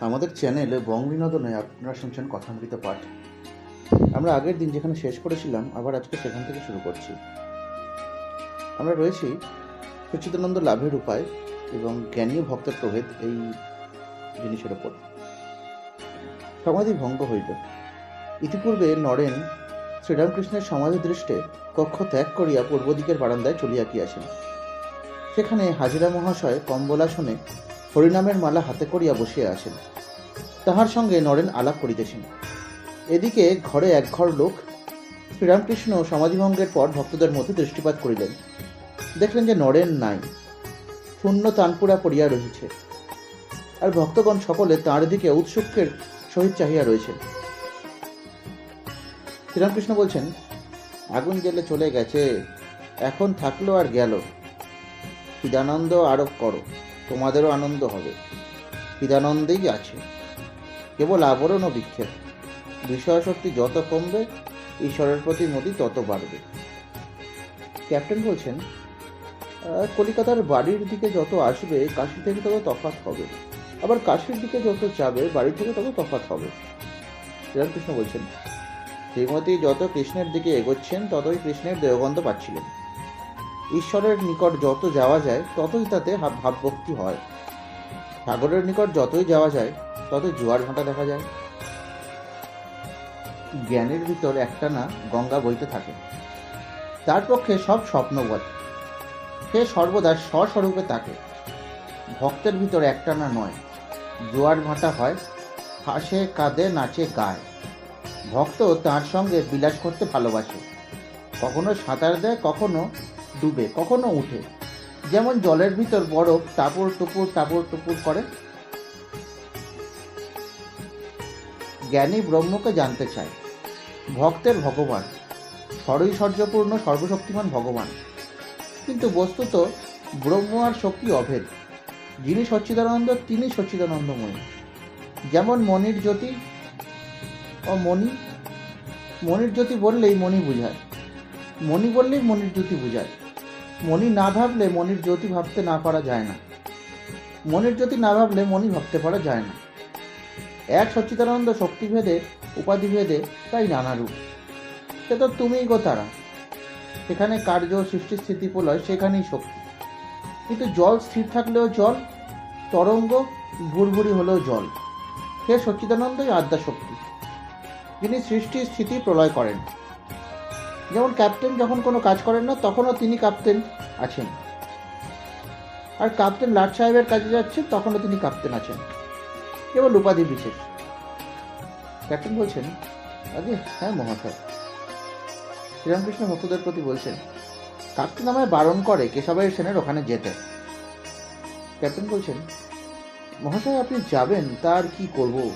আমাদের চ্যানেলে বং বিনোদনে আপনারা শুনছেন কথামৃত পাঠ। আমরা আগের দিন যেখানে শেষ করেছিলাম, আবার আজকে সেখান থেকে শুরু করছি। আমরা রয়েছি সচিদানন্দ লাভের উপায় এবং জ্ঞানীয় ভক্তের প্রভেদ এই জিনিসের ওপর। সমাধি ভঙ্গ হইল। ইতিপূর্বে নরেন শ্রীরামকৃষ্ণের সমাধি দৃষ্টে কক্ষ ত্যাগ করিয়া পূর্ব দিকের বারান্দায় চলিয়া গিয়াছেন। সেখানে হাজিরা মহাশয় কম্বলাসনে হরিনামের মালা হাতে করিয়া বসিয়া আছেন। তাহার সঙ্গে নরেন আলাপ করিতেছেন। এদিকে ঘরে এক ঘর লোক শ্রীরামকৃষ্ণ সমাধিভঙ্গের পর ভক্তদের মধ্যে দৃষ্টিপাত করিলেন। দেখলেন যে নরেন নাই। শূন্য তানপুরা পড়িয়া রহিছে। আর ভক্তগণ সকলে তাঁর দিকে উৎসুকের সহিত চাহিয়া রয়েছে শ্রীরামকৃষ্ণ বলছেন, আগুন জেলে চলে গেছে। এখন থাকল আর গেল। চিদানন্দ আরোপ করো। তোমাদেরও আনন্দ হবে। চিদানন্দেই আছে। কেবল আবরণ ও বিক্ষেপ। বিষয়শক্তি যত কমবে ঈশ্বরের প্রতি মতি তত বাড়বে। ক্যাপ্টেন বলছেন "আহ, কলিকাতার বাড়ির দিকে যত আসবে কাশি থেকে তত তফাৎ হবে। আবার কাশির দিকে যত যাবে বাড়ি থেকে তত তফাৎ হবে। শ্রীরামকৃষ্ণ বলছেন শ্রীমতী যত কৃষ্ণের দিকে এগোচ্ছেন ততই কৃষ্ণের দেহগন্ধ পাচ্ছিলেন। ঈশ্বরের নিকট যত যাওয়া যায়, ততই তাতে ভাবভক্তি হয়। সাগরের নিকট যতই যাওয়া যায়, ততই জোয়ার ভাঁটা দেখা যায়। জ্ঞানের ভিতর একটানা গঙ্গা বইতে থাকে। তার পক্ষে সব স্বপ্নবৎ সে সর্বদা স্বস্বরূপে থাকে ভক্তের ভিতর একটানা নয়। জোয়ার ভাঁটা হয়, হাসে, কাঁদে, নাচে, গায়। ভক্ত তার সঙ্গে বিলাস করতে ভালোবাসে। কখনো সাঁতার দেয়, কখনো ডুবে, কখনো উঠে। যেমন জলের ভিতর বরফ টাপুর টুপুর টাপুর টুপুর করে। জ্ঞানী ব্রহ্মকে জানতে চায়, ভক্তের ভগবান, সরৈশ্বর্যপূর্ণ, সর্বশক্তিমান ভগবান। কিন্তু বস্তুত ব্রহ্ম আর শক্তি অভেদ। যিনি সচ্চিদানন্দ, তিনি সচ্চিদানন্দময়ী। যেমন মনির জ্যোতি ও মণি, মনির জ্যোতি বললেই মণি বুঝায়। মণি বললেই মনির জ্যোতি বুঝায়। মণি না ভাবলে মনির জ্যোতি ভাবতে না পারা যায় না। মনির জ্যোতি না ভাবলে মণি ভাবতে পারা যায় না। এক সচ্চিদানন্দ শক্তিভেদে, উপাধিভেদে তাই নানা রূপ। সে তো তুমিই গো তারা। সেখানে কার্য, সৃষ্টি, স্থিতি, প্রলয় সেখানেই শক্তি। কিন্তু জল স্থির থাকলেও জল, তরঙ্গ ভুরভুরি হলেও জল। সে সচ্চিদানন্দই আদ্যা শক্তি। যিনি সৃষ্টি, স্থিতি, প্রলয় করেন। যেমন ক্যাপ্টেন যখন কোনো কাজ করেন না, তখনও তিনি ক্যাপ্টেন আছেন। আর ক্যাপ্টেন লাট সাহেবের কাজে যাচ্ছেন, তখনও তিনি ক্যাপ্টেন আছেন। কেবল উপাধি বিশেষ। ক্যাপ্টেন বলছেন, আগে হ্যাঁ মহাশয়। শ্রীরামকৃষ্ণ ভক্তদের প্রতি বলছেন, ক্যাপ্টেন আমায় বারণ করে কেশবাই সেনের ওখানে যেতে। ক্যাপ্টেন বলছেন, মহাশয়, আপনি যাবেন, তার কি করব?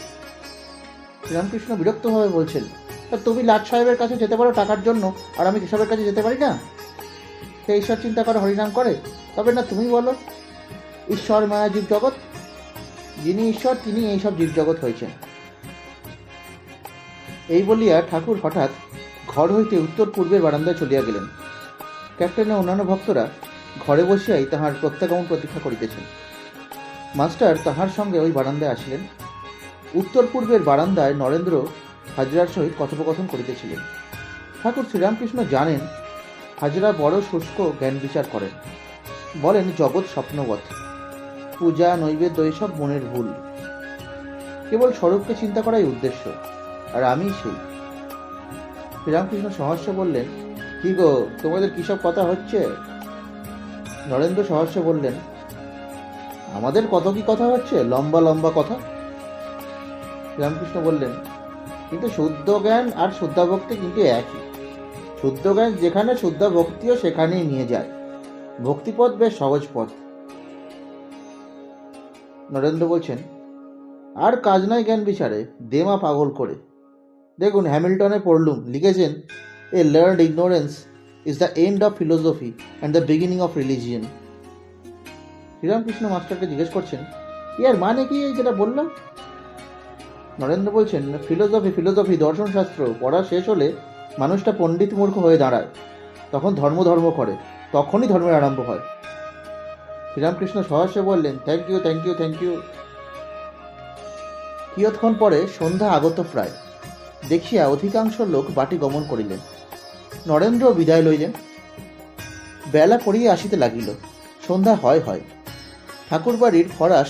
শ্রীরামকৃষ্ণ বিরক্তভাবে বলছেন তা তুমি লাট সাহেবের কাছে যেতে পারো টাকার জন্য, আর আমি কেশবের কাছে যেতে পারি না? সে ঈশ্বর, চিন্তা করে, হরিনাম করে। তবে না, তুমি বলো, ঈশ্বর মায়া জীব জগৎ? যিনি ঈশ্বর, তিনি এইসব জীবজগৎ হয়েছেন। এই বলিয়া ঠাকুর হঠাৎ ঘর হইতে উত্তর পূর্বের বারান্দায় চলিয়া গেলেন। ক্যাপ্টেনের অন্যান্য ভক্তরা ঘরে বসিয়াই তাহার প্রত্যাগমন প্রতীক্ষা করিতেছেন। মাস্টার তাহার সঙ্গে ওই বারান্দায় আসিলেন। উত্তর পূর্বের বারান্দায় নরেন্দ্র হাজরার সহিত কথোপকথন করিতেছিলেন। ঠাকুর শ্রীরামকৃষ্ণ জানেন হাজরা বড় শুষ্ক জ্ঞান বিচার করেন। বলেন, জগৎ স্বপ্নবৎ। পূজা, নৈবেদ্য এসব মনের ভুল। কেবল স্বরূপকে চিন্তা করাই উদ্দেশ্য, আর আমি সেই। শ্রীরামকৃষ্ণ সহস্য বললেন, কি গো, তোমাদের কিসব কথা হচ্ছে? নরেন্দ্র সহস্য বললেন, আমাদের কত কি কথা হচ্ছে? লম্বা লম্বা কথা? শ্রীরামকৃষ্ণ বললেন কিন্তু শুদ্ধ জ্ঞান আর শুদ্ধা ভক্তি কিন্তু একই। শুদ্ধ জ্ঞান যেখানে শুদ্ধ ভক্তিও সেখানেই নিয়ে যায়। ভক্তিপথ বেশ সহজ পথ। নরেন্দ্র বলছেন, আর কাজ নয় জ্ঞান বিচারে, দেমা পাগল করে। দেখুন, হ্যামিল্টনে পড়লুম, লিখেছেন, a learn ignorance is the end of philosophy and the beginning of religion. Sriramakrishna মাস্টারকে জিজ্ঞেস করছেন ইয়ার মানে কি এই যেটা বললাম? নরেন্দ্র বলছেন, ফিলোসফি ফিলোসফি, দর্শনশাস্ত্র, পড়া শেষ হলে মানুষটা পণ্ডিত মূর্খ হয়ে দাঁড়ায়। তখন ধর্ম ধর্ম করে, তখনই ধর্মের আরম্ভ হয়। শ্রীরামকৃষ্ণ সহস্যে বললেন thank you thank you thank you কিয়ৎক্ষণ পরে সন্ধ্যা আগত প্রায়। দেখিয়া অধিকাংশ লোক বাটি গমন করিলেন। নরেন্দ্র বিদায় লইলেন। বেলা পড়িয়া আসিতে লাগিল। সন্ধ্যা হয় হয়। ঠাকুরবাড়ির ফরাস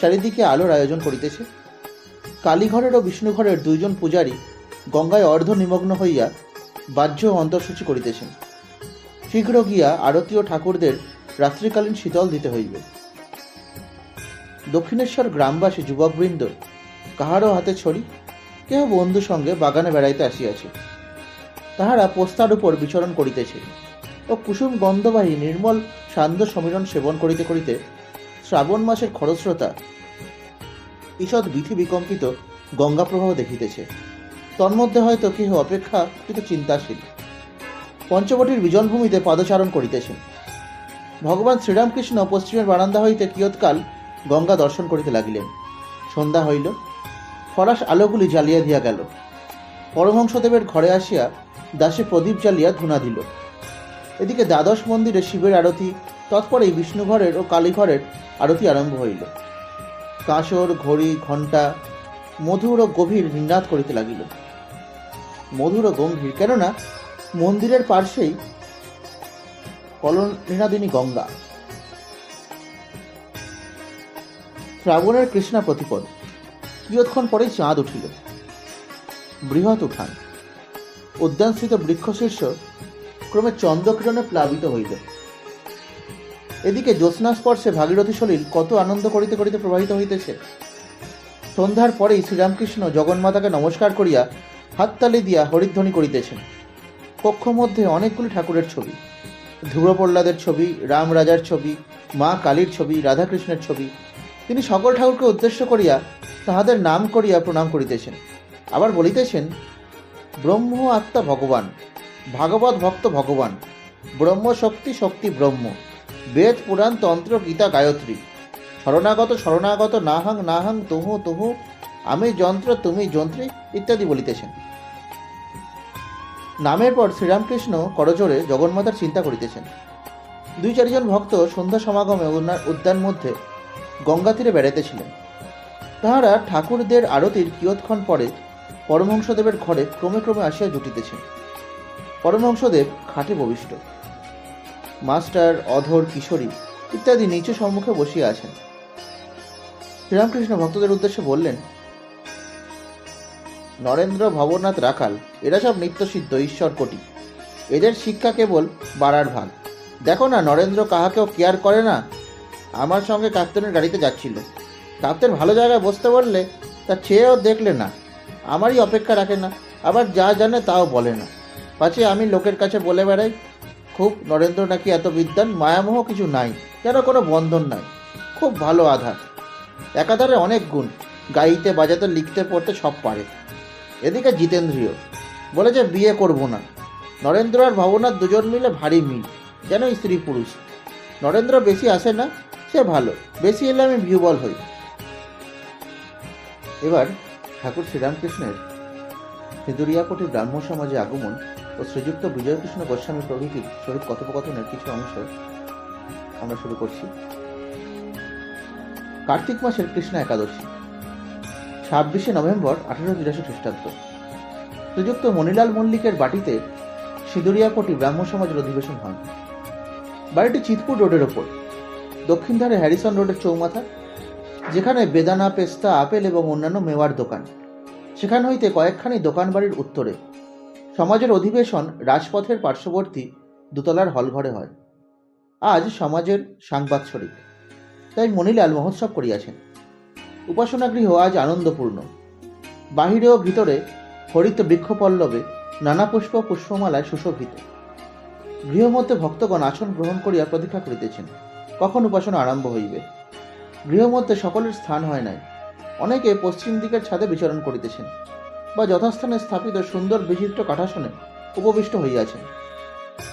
চারিদিকে আলোর আয়োজন করিতেছে। কালীঘরের ও বিষ্ণুঘরের দুইজন পূজারী গঙ্গায় অর্ধ নিমগ্ন হইয়া বাহ্য অন্তর্সূচি করিতেছেন। শীঘ্র গিয়া আরতীয় ঠাকুরদের রাত্রিকালীন শীতল দিতে হইবে। দক্ষিণেশ্বর গ্রামবাসী যুবকবৃন্দ, কাহারও হাতে ছড়ি? কেহ বন্ধু সঙ্গে বাগানে বেড়াইতে আসিয়াছে। তাহারা পোস্তার উপর বিচরণ করিতেছে ও কুসুম গন্ধবাহী নির্মল সান্ধ্য সমীরণ সেবন করিতে করিতে শ্রাবণ মাসের খরস্রোতা ঈষৎ বিধি বিকম্পিত গঙ্গা প্রবাহ দেখিতেছে। তন্মধ্যে হয়তো কেহ অপেক্ষা কিন্তু চিন্তাশীল। পঞ্চবটির বিজনভূমিতে পদচারণ করিতেছেন। ভগবান শ্রীরামকৃষ্ণ পশ্চিমের বারান্দা হইতে কিয়ৎকাল গঙ্গা দর্শন করিতে লাগিলেন। সন্ধ্যা হইল, ফরাস আলোগুলি জ্বালিয়া দিয়া গেল। পরমহংসদেবের ঘরে আসিয়া দাসে প্রদীপ জ্বালিয়া ধুনা দিল। এদিকে দ্বাদশ মন্দিরে শিবের আরতি তৎপরেই বিষ্ণুঘরের ও কালীঘরের আরতি আরম্ভ হইল। কাঁসর ঘড়ি, ঘণ্টা মধুর ও গভীর নিনাদ করিতে লাগিল। মধুর ও গম্ভীর, কেননা মন্দিরের পার্শ্বেই কলনীনাদিনী গঙ্গা। শ্রাবণের কৃষ্ণা প্রতিপদ, কিয়ৎক্ষণ পরেই চাঁদ উঠিল। বৃহৎ উঠান। উদ্যানস্থিত বৃক্ষশীর্ষ ক্রমে চন্দ্রকিরণে প্লাবিত হইল। এদিকে জ্যোৎস্না স্পর্শে ভাগীরথী সলিল কত আনন্দ করিতে করিতে প্রবাহিত হইতেছে। সন্ধ্যার পরেই শ্রীরামকৃষ্ণ জগন্মাতাকে নমস্কার করিয়া হাততালি দিয়া হরিধ্বনি করিতেছেন। কক্ষ মধ্যে অনেকগুলি ঠাকুরের ছবি ধ্রুব প্রহ্লাদের ছবি রাম রাজার ছবি, মা কালীর ছবি, রাধাকৃষ্ণের ছবি। তিনি সকল ঠাকুরকে উদ্দেশ্য করিয়া তাহাদের নাম করিয়া প্রণাম করিতেছেন। আবার বলিতেছেন, ব্রহ্ম আত্মা ভগবান, ভাগবত ভক্ত ভগবান ব্রহ্ম শক্তি শক্তি ব্রহ্ম। বেদ পুরাণ তন্ত্র গীতা গায়ত্রী। শরণাগত শরণাগত, নাহাং নাহাং, তুহু তুহু, আমি যন্ত্র, তুমি যন্ত্রী ইত্যাদি বলিতেছেন। নামের পর শ্রীরামকৃষ্ণ করজোরে জগন্মাতার চিন্তা করিতেছেন। দুই চারিজন ভক্ত সন্ধ্যা সমাগমে উদ্যান মধ্যে গঙ্গা তীরে বেড়াইতেছিলেন। তাহারা ঠাকুরদের আরতির কিয়ৎক্ষণ পরে পরমহংসদেবের ঘরে ক্রমে ক্রমে আসিয়া জুটিতেছেন। পরমহংসদেব খাটে ববিষ্ট মাস্টার অধর কিশোরী ইত্যাদি নিচু সম্মুখে বসিয়া আছেন। শ্রীরামকৃষ্ণ ভক্তদের উদ্দেশ্যে বললেন, নরেন্দ্র ভবনাথ রাখাল, এরা সব নিত্যসিদ্ধ ঈশ্বর কোটি এদের শিক্ষা কেবল বাড়ার ভাগ। দেখো না, নরেন্দ্র কাহাকেও কেয়ার করে না? আমার সঙ্গে কাপ্তেনের গাড়িতে যাচ্ছিল। কাপ্তেন ভালো জায়গায় বসতে বললে তা চেয়েও দেখলে না। আমারই অপেক্ষা রাখে না, আবার যা জানে তাও বলে না। পাছে আমি লোকের কাছে বলে বেড়াই খুব নরেন্দ্র নাকি এত বিদ্যান মায়ামোহ কিছু নাই। যেন কোনো বন্ধন নাই? খুব ভালো আধার। একাধারে অনেক গুণ। গাইতে, বাজাতে, লিখতে, পড়তে সব পারে। এদিকে জিতেন্দ্রীয়। বলেছে বিয়ে করব না। নরেন্দ্র আর ভবনাথ দুজন মিলে ভারী মিল। যেন স্ত্রী পুরুষ। নরেন্দ্র বেশি আসে না, সে ভালো। বেশি এলে আমি বিহবল হই। এবার ঠাকুর শ্রীরামকৃষ্ণের সিঁদুরিয়াপটি ব্রাহ্ম সমাজে আগমন ও শ্রীযুক্ত বিজয়কৃষ্ণ গোস্বামী প্রভৃতির সহিত কথোপকথনের কিছু অংশ আমরা শুরু করছি। কার্তিক মাসের কৃষ্ণা একাদশী, ছাব্বিশে নভেম্বর আঠারোশো তিরাশি খ্রিস্টাব্দ। শ্রীযুক্ত মণিলাল মল্লিকের বাটিতে সিঁদুরিয়াপটি ব্রাহ্ম সমাজের অধিবেশন হয়। বাড়িটি চিতপুর রোডের ওপর। দক্ষিণ ধারে হ্যারিসন রোডের চৌমাথা, যেখানে বেদানা, পেস্তা, আপেল এবং অন্যান্য মেওয়ার দোকান। সেখান হইতে কয়েকখানি দোকান বাড়ির উত্তরে সমাজের অধিবেশন রাজপথের পার্শ্ববর্তী দোতলার হলঘরে হয়। আজ সমাজের সাংবাৎসরিক তাই মণিলাল মহোৎসব করিয়াছেন। উপাসনাগৃহ আজ আনন্দপূর্ণ। বাহিরে ও ভিতরে হরিত বৃক্ষপল্লবে নানা পুষ্প পুষ্পমালায় সুশোভিত। গৃহমধ্যে ভক্তগণ আসন গ্রহণ করিয়া প্রতীক্ষা করিতেছেন, কখন উপাসনা আরম্ভ হইবে? গৃহমধ্যে সকলের স্থান হয় নাই। অনেকে পশ্চিম দিকের ছাদে বিচরণ করিতেছেন। বা যথাস্থানে স্থাপিত সুন্দর বিচিত্র কাঠাসনে উপবিষ্ট হইয়াছেন।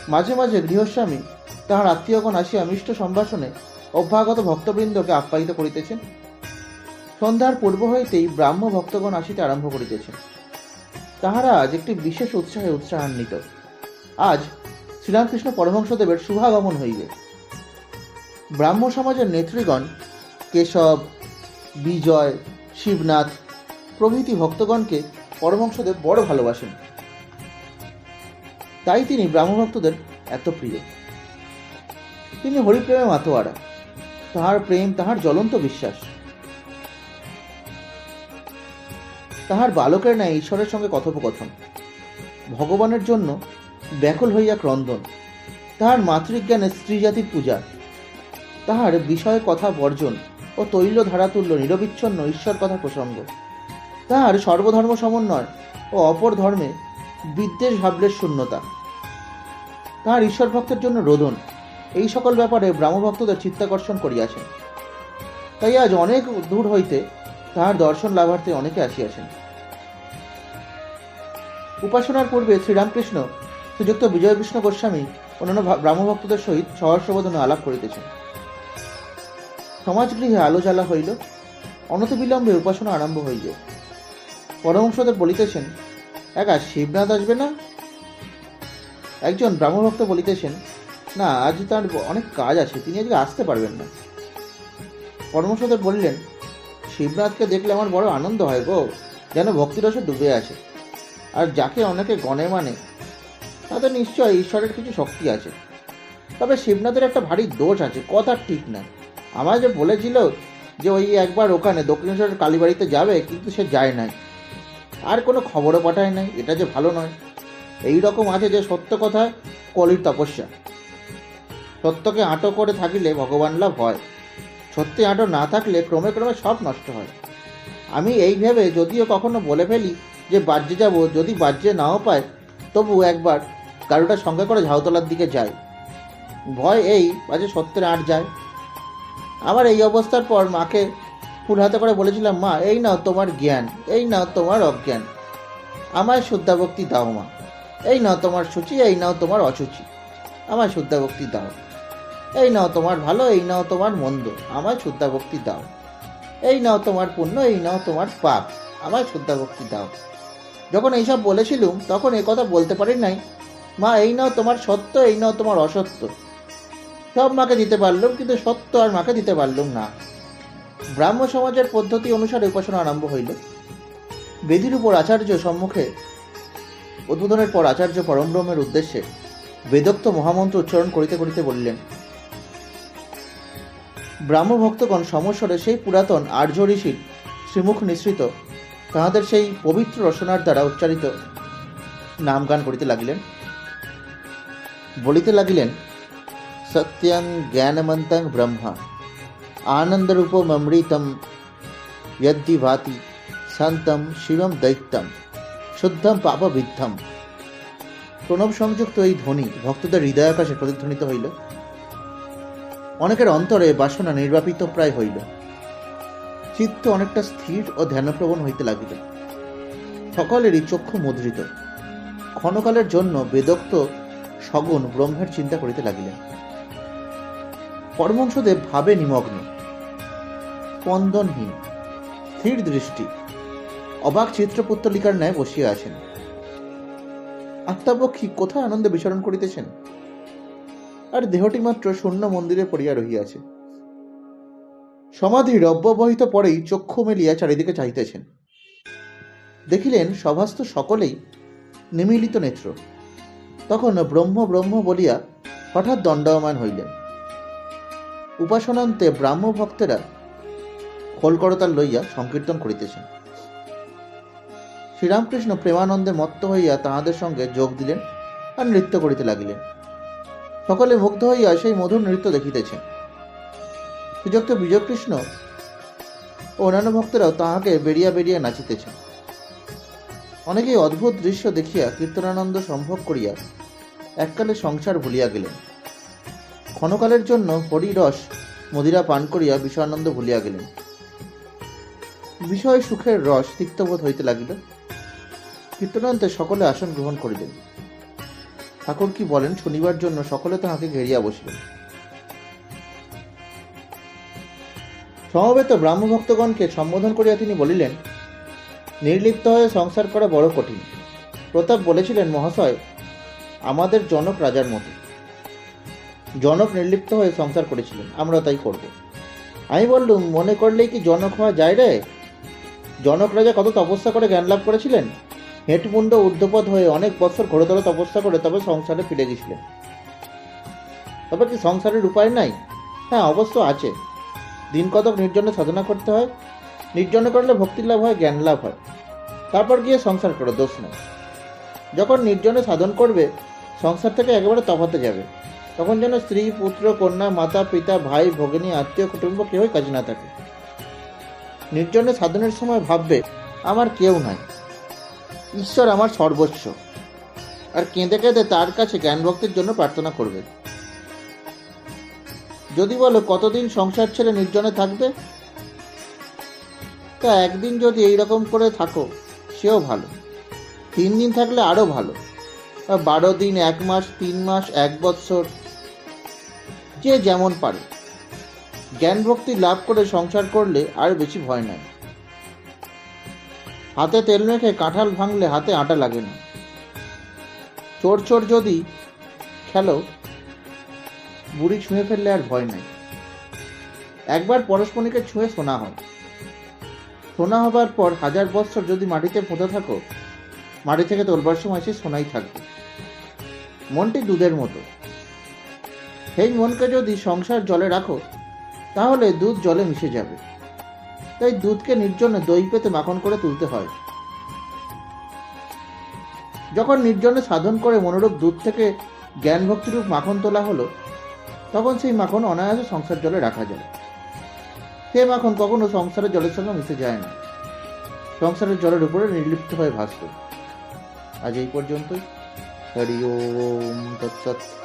মাঝে মাঝে গৃহস্বামী তাহার আত্মীয়গণ আসিয়া মিষ্ট সম্ভাষণে অভ্যাগত ভক্তবৃন্দকে আপ্যায়িত করিতেছেন। সন্ধ্যার পূর্ব হইতেই ব্রাহ্ম ভক্তগণ আসিতে আরম্ভ করিতেছেন। তাহারা আজ একটি বিশেষ উৎসাহে উৎসাহান্বিত। আজ শ্রীরামকৃষ্ণ পরমহংসদেবের শুভাগমন হইবে। ব্রাহ্ম সমাজের নেত্রীগণ কেশব, বিজয়, শিবনাথ প্রভৃতি ভক্তগণকে পরমংসদেব বড় ভালোবাসেন। তাই তিনি ব্রাহ্মভক্তদের এত প্রিয়। তিনি হরিপ্রেমে মাতোয়ারা। তাহার প্রেম, তাহার জ্বলন্ত বিশ্বাস। তাহার বালকের ন্যায় ঈশ্বরের সঙ্গে কথোপকথন। ভগবানের জন্য ব্যাকুল হইয়া ক্রন্দন। তাহার মাতৃজ্ঞানে স্ত্রীজাতির পূজা। তাহার বিষয় কথা বর্জন ও তৈল ধারাতুল্য নিরবিচ্ছন্ন ঈশ্বর কথা প্রসঙ্গ। তাহার সর্বধর্ম সমন্বয় ও অপর ধর্মে বিদ্বেষ ভাবলের শূন্যতা। তাহার ঈশ্বর ভক্তের জন্য রোদন। এই সকল ব্যাপারে ব্রাহ্মভক্তদের চিত্তাকর্ষণ করিয়াছেন। তাই আজ অনেক দূর হইতে তাহার দর্শন লাভার্থে অনেকে আসিয়াছেন। উপাসনার পূর্বে শ্রীরামকৃষ্ণ শ্রীযুক্ত বিজয় কৃষ্ণ গোস্বামী অন্যান্য ব্রাহ্মভক্তদের সহিত সহস্রবোধনে আলাপ করিতেছেন। সমাজগৃহে আলো জ্বালা হইল, অনতিবিলম্বে উপাসনা আরম্ভ হইল। পরমংসদেব বলিতেছেন, একা শিবনাথ আসবে না? একজন ব্রাহ্মভক্ত বলিতেছেন, না, আজ তার অনেক কাজ আছে, তিনি আজকে আসতে পারবেন না। পরমংসদেব বললেন, শিবনাথকে দেখলে আমার বড় আনন্দ হয় গো, যেন ভক্তিরসে ডুবে আছে। আর যাকে অনেকে গণে মানে তাতে নিশ্চয় ঈশ্বরের কিছু শক্তি আছে। তবে শিবনাথের একটা ভারী দোষ আছে, কথা ঠিক না। আমায় যে বলেছিল যে ওই একবার ওখানে দক্ষিণেশ্বরের কালীবাড়িতে যাবে, কিন্তু সে যায় নাই। আর কোনো খবরও পাঠায় নাই, এটা যে ভালো নয়। এই রকম আছে যে সত্য কথা কলির তপস্যা। সত্যকে আঁটো করে থাকিলে ভগবান লাভ হয়। সত্যি আঁটো না থাকলে ক্রমে ক্রমে সব নষ্ট হয়। আমি এই ভেবে যদিও কখনো বলে ফেলি যে বাজ্যে যাব, যদি বাজ্যে নাও পায়, তবু একবার গাড়িটা সঙ্গে করে ঝাউতলার দিকে যায় ভয় এই বাজে সত্যের আট যায়। আমার এই অবস্থার পর মাকে ফুল হাতে করে বলেছিলাম মা এই নাও তোমার জ্ঞান এই নাও তোমার অজ্ঞান আমায় শুদ্ধাভক্তি দাও মা এই নাও তোমার সূচি এই নাও তোমার অসুচি আমার শুদ্ধাভক্তি দাও এই নাও তোমার ভালো এই নাও তোমার মন্দ আমায় শুদ্ধাভক্তি দাও এই নাও তোমার পুণ্য এই নাও তোমার পাপ আমার শুদ্ধাভক্তি দাও যখন এইসব বলেছিলুম তখন এ কথা বলতে পারি নাই মা এই নাও তোমার সত্য এই নাও তোমার অসত্য সব মাকে দিতে পারলুম কিন্তু সত্য আর মাকে দিতে পারলুম না ব্রাহ্ম সমাজের পদ্ধতি অনুসারে উপাসনা আরম্ভ হইল। বেদির উপর আচার্য সম্মুখে উদ্বোধনের পর আচার্য পরমব্রহ্মের উদ্দেশ্যে বেদোক্ত মহামন্ত্র উচ্চারণ করিতে করিতে বললেন, ব্রাহ্ম ভক্তগণ সমস্বরে সেই পুরাতন আর্য ঋষির শ্রীমুখ নিঃসৃত, তাহাদের সেই পবিত্র রচনার দ্বারা উচ্চারিত নাম গান করিতে লাগিলেন। বলিতে লাগিলেন, সত্যং জ্ঞানমন্তং ব্রহ্মা। যদ্দি ভাতি শান্তম শিবম দৈত্যম শুদ্ধম পাপবিদ্ধম প্রণব সংযুক্ত এই ধ্বনি ভক্তদের হৃদয়াকাশে প্রতিধ্বনিত হইল। অনেকের অন্তরে বাসনা নির্বাপিত প্রায় হইল। চিত্ত অনেকটা স্থির ও ধ্যানপ্রবণ হইতে লাগিল। সকলেরই চক্ষু মুদ্রিত। ক্ষণকালের জন্য বেদোক্ত সগুণ ব্রহ্মের চিন্তা করিতে লাগিলেন। পরমংসদেব ভাবে নিমগ্ন। স্পন্দনহীন। স্থির দৃষ্টি। অবাক চিত্রপুত্তলিকার ন্যায় বসিয়া আছেন। আত্মাপক্ষী কোথায় আনন্দে বিচরণ করিতেছেন? আর দেহটি মাত্র শূন্য মন্দিরে পড়িয়া রহিয়াছে। সমাধির অব্যবহিত পরেই চক্ষু মেলিয়া চারিদিকে চাহিতেছেন। দেখিলেন সভাস্থ সকলেই নিমিলিত নেত্র। তখন ব্রহ্ম ব্রহ্ম বলিয়া হঠাৎ দণ্ডায়মান হইলেন। উপাসনান্তে ব্রাহ্ম ভক্তেরা খোলকরতাল লইয়া সংকীর্তন করিতেছেন। শ্রীরামকৃষ্ণ প্রেমানন্দে মত্ত হইয়া তাহাদের সঙ্গে যোগ দিলেন আর নৃত্য করিতে লাগিলেন। সকলে মুগ্ধ হইয়া সেই মধুর নৃত্য দেখিতেছেন। শ্রীযুক্ত বিজয়কৃষ্ণ ও অন্যান্য ভক্তরাও তাহাকে বেরিয়া বেরিয়া নাচিতেছেন। অনেকেই অদ্ভুত দৃশ্য দেখিয়া কীর্তনানন্দ সম্ভব করিয়া এককালে সংসার ভুলিয়া গেলেন। ক্ষণকালের জন্য হরিরস মদিরা পান করিয়া বিষয়ানন্দ ভুলিয়া গেলেন। বিষয় সুখের রস তিক্তবোধ হইতে লাগিল। কীর্তনান্তে সকলে আসন গ্রহণ করিলেন। ঠাকুর কি বলেন, শনিবার জন্য সকলে তাহাকে ঘেরিয়া বসিলেন। সমবেত ব্রাহ্মভক্তগণকে সম্বোধন করিয়া তিনি বলিলেন, নির্লিপ্ত হয়ে সংসার করা বড় কঠিন। প্রতাপ বলেছিলেন, মহাশয়, আমাদের জনক রাজার মতো। জনক নির্লিপ্ত হয়ে সংসার করেছিলেন, আমরা তাই করব। আমি বললুম, মনে করলেই কি জনক হওয়া যায় রে? জনক রাজা কত তপস্যা করে জ্ঞান লাভ করেছিলেন? হেঁটমুণ্ড ঊর্ধ্বপদ হয়ে অনেক বছর ঘোরতর তপস্যা করে তবে সংসারে ফিরে গেছিলেন তবে কি সংসারের উপায় নাই? হ্যাঁ অবশ্য আছে। দিন কতক নির্জনে সাধনা করতে হয়। নির্জনে করলে ভক্তি লাভ হয়, জ্ঞান লাভ হয়। তারপর গিয়ে সংসার করো, দোষ নেই। যখন নির্জনে সাধন করবে, সংসার থেকে একেবারে তফাতে যাবে। তখন যেন স্ত্রী, পুত্র, কন্যা, মাতা, পিতা, ভাই, ভগিনী, আত্মীয়, কুটুম্ব কেউই কাজে না থাকে। নির্জনে সাধনের সময় ভাববে, আমার কেউ নাই। ঈশ্বর আমার সর্বস্ব। আর কেঁদে কেঁদে তার কাছে জ্ঞান ভক্তির জন্য প্রার্থনা করবে। যদি বলো, কতদিন সংসার ছেড়ে নির্জনে থাকবে? তা একদিন যদি এই রকম করে থাকো, সেও ভালো। তিন দিন থাকলে আরও ভালো। বারো দিন, এক মাস, তিন মাস, এক বৎসর, যে যেমন পারে। জ্ঞান ভক্তি লাভ করে সংসার করলে আর বেশি ভয় নাই। হাতে তেল মেখে কাঁঠাল ভাঙলে হাতে আটা লাগে না। চোর চোর যদি খেলো, বুড়ি ছুঁয়ে ফেললে আর ভয় নাই। একবার পরশমণিকে ছুঁয়ে শোনা হয়। সোনা হবার পর হাজার বৎসর যদি মাটিতে পোঁতে থাকো, মাটি থেকে তোলবার সময় সে সোনাই থাকবে। মনটি দুধের মতো। সেই মনকে যদি সংসার জলে রাখো তাহলে দুধ জলে মিশে যাবে। তাই দুধকে নির্জনে দই পেতে মাখন করে তুলতে হয়। যখন নির্জনে সাধন করে মনোরূপ দুধ থেকে জ্ঞান ভক্তিরূপ মাখন তোলা হলো, তখন সেই মাখন অনায়াসে সংসার জলে রাখা যায়। সে মাখন কখনো সংসারের জলের সঙ্গে মিশে যায় না। সংসারের জলের উপরে নির্লিপ্ত হয়ে ভাসত। আজ এই পর্যন্তই। হরি ওম তৎসৎ।